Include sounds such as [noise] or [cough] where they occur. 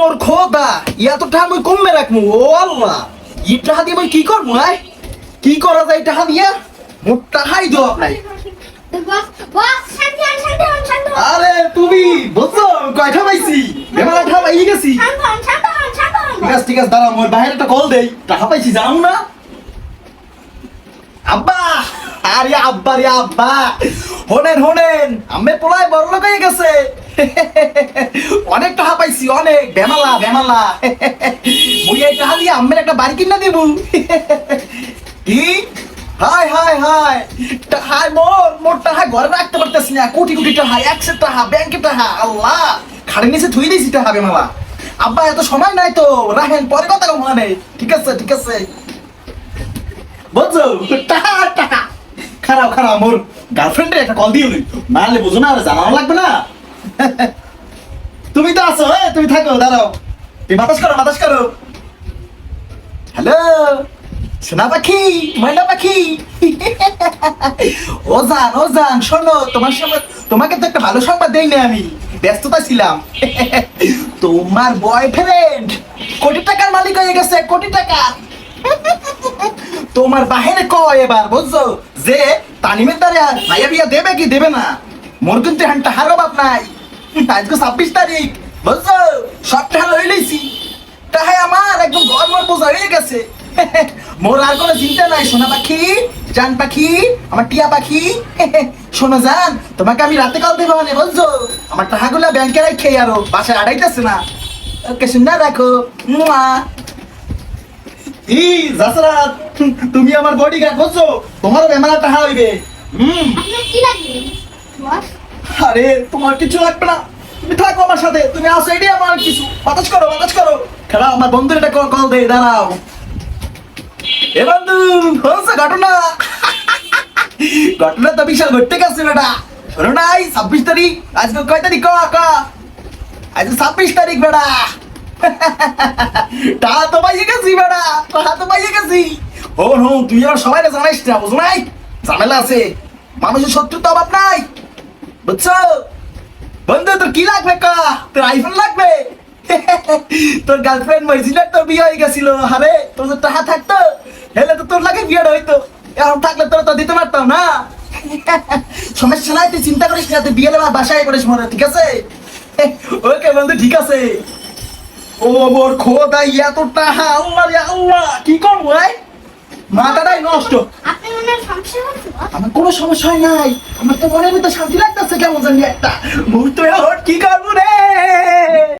মোর খোদা ইয়া তো মুই কমে রাখমু, ও আল্লাহ। ই টাকা দিয়ে কি করব আয় কি করা যায় টাকা দিয়ে মোর টাকাই দেওয়া বস বস হন আরে তুমি বুঝছ কয়টা পাইছি? এবার টাকা পাই গেছি। ঠিক আছে ঠিক আছে দাঁড়া মোর বাইরে একটা কল দেই। টাকা পাইছি যাও না? আব্বা, আরে আব্বা রে আব্বা। হোনেন হোনেন আমি পোলায় বড় লোক হয়ে গেছে। টাকা অনেক বেমালা বেমালা। মুই এই দিয়ে আম্মের একটা বাড়ি কিনা দিব। [laughs] কি? হাই হাই হাই হাই মোর মোর টাকা ঘরে রাখতে পারতেছি না। কোটি কোটি টাকা একশো টাকা ব্যাংকে টাকা আল্লাহ, খাড়ে নিচে থুই দিয়েছি টাকা বেমালা। আব্বা, এত সময় নাই তো। রাখেন, পরে কথা কম মানে। ঠিক আছে ঠিক আছে। বুঝছ টাকা টাকা খারাপ খারাপ মোর গার্লফ্রেন্ডের একটা কল দিয়ে নাহলে বুঝো না, আর জানানো লাগবে না। [laughs] তুমি তো আছো হ্যাঁ তুমি থাকো, দাঁড়াও। তুমি বাতাস করো বাতাস করো। হ্যালো সোনা পাখি, ময়না পাখি। [laughs] ও জান ও জান শোনো, তোমার সঙ্গে তোমাকে তো একটা ভালো সংবাদ দেই না আমি। ব্যস্ততা ছিলাম। [laughs] তোমার বয়ফ্রেন্ড কোটি টাকার মালিক হয়ে গেছে, কোটি টাকা। [laughs] তোমার বাহিরে কয় এবার, বুঝছ? যে তানিমের দ্বারা ভাইয়া বিয়া দেবে কি দেবে না? মোর কিন্তু এখন টাহার অভাব নাই। আজকে ছাব্বিশ তারিখ। বুঝছ সব টাকা লই লইছি। তাহাই আমার একদম ঘর মর বোঝা হয়ে গেছে। [laughs] মোর আর কোনো চিন্তা নাই, সোনা পাখি, জান পাখি, আমার টিয়া পাখি। [laughs] শোনো জান, তোমাকে আমি রাতে কল দেবো মানে বুঝছ আমার টাকাগুলা ব্যাংকে রাখে আরও, বাসায় আড়াইতেছে না। ওকে, শুনে রাখো। মুয়া। ই জাসরাত তুমি আমার বডি গার্ড বুঝছ তোমার বেমারা টাহা হইবে। হুম। কি লাগবে? আরে, তোমার কিছু লাগবে না। তুমি থাকো আমার সাথে, তুমি আসো, এটাই আমার কিছু। বাতাস করো বাতাস করো। খেলা, আমার বন্ধুর এটা কল দে দাঁড়াও। এ বন্ধু হচ্ছে ঘটনা। ঘটনা তো বিশাল ঘটতে গেছে বেটা। শোনো নাই ছাব্বিশ তারিখ, আজকে কয় তারিখ? ক ক। আজকে ছাব্বিশ তারিখ বেটা। টাকা তো পাইয়ে গেছি বেটা টাকা তো পাইয়ে গেছি। হন হন তুই আর সবাই জানাইস না, বুঝো নাই? ঝামেলা আছে। মানুষের শত্রু তো অভাব নাই। বুঝছ? বন্ধু, তোর কি লাগবে তোর আইফোন লাগবে? [laughs] তোর গার্লফ্রেন্ড বিয়ে হয়ে গেছিল তোর তো টাকা থাকতো। হেলে তো তোর লাগে বিয়ে হইতো। এখন থাকলে তোর তো দিতে পারতাম না। [laughs] সমস্যা নাই, তুই চিন্তা করিস না, তুই বিয়ে হলে বাসায় করিস মনে, ঠিক আছে? [laughs] ওকে বন্ধু, ঠিক আছে। ও মোর খোদা এত টাকা, আল্লাহ আল্লাহ, কি মাথাটাই নষ্ট। মনে আমার কোনো সমস্যা নাই। আমার তো মনের ভিতরে শান্তি লাগতেছে কেমন জানি একটা। মুহূর্ত কি করব রে?